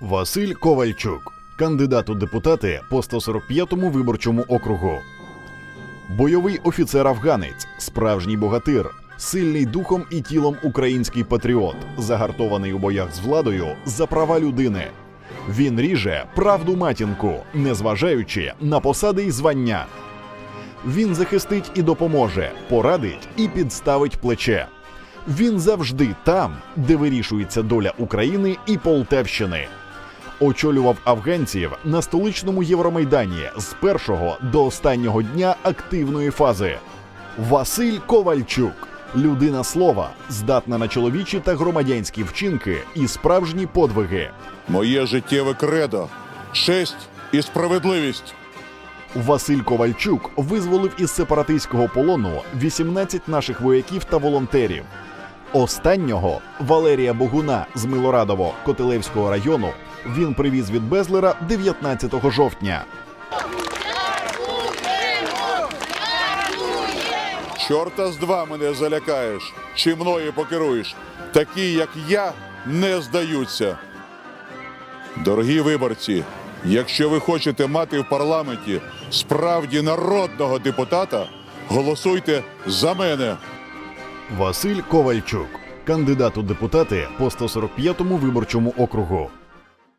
Василь Ковальчук, кандидат у депутати по 145-му виборчому округу. Бойовий офіцер-афганець, справжній богатир, сильний духом і тілом український патріот, загартований у боях з владою за права людини. Він ріже правду матінку, незважаючи на посади й звання. Він захистить і допоможе, порадить і підставить плече. Він завжди там, де вирішується доля України і Полтавщини. Очолював афганців на столичному Євромайдані з першого до останнього дня активної фази. Василь Ковальчук, людина слова, здатна на чоловічі та громадянські вчинки і справжні подвиги. Моє життєве кредо, честь і справедливість. Василь Ковальчук визволив із сепаратистського полону 18 наших вояків та волонтерів. Останнього Валерія Богуна з Милорадово Котелевського району він привіз від Безлера 19 жовтня. Чорта з два мене залякаєш, чи мною покеруєш. Такі, як я, не здаються. Дорогі виборці, якщо ви хочете мати в парламенті справді народного депутата, голосуйте за мене. Василь Ковальчук, кандидат у депутати по 145-му виборчому округу.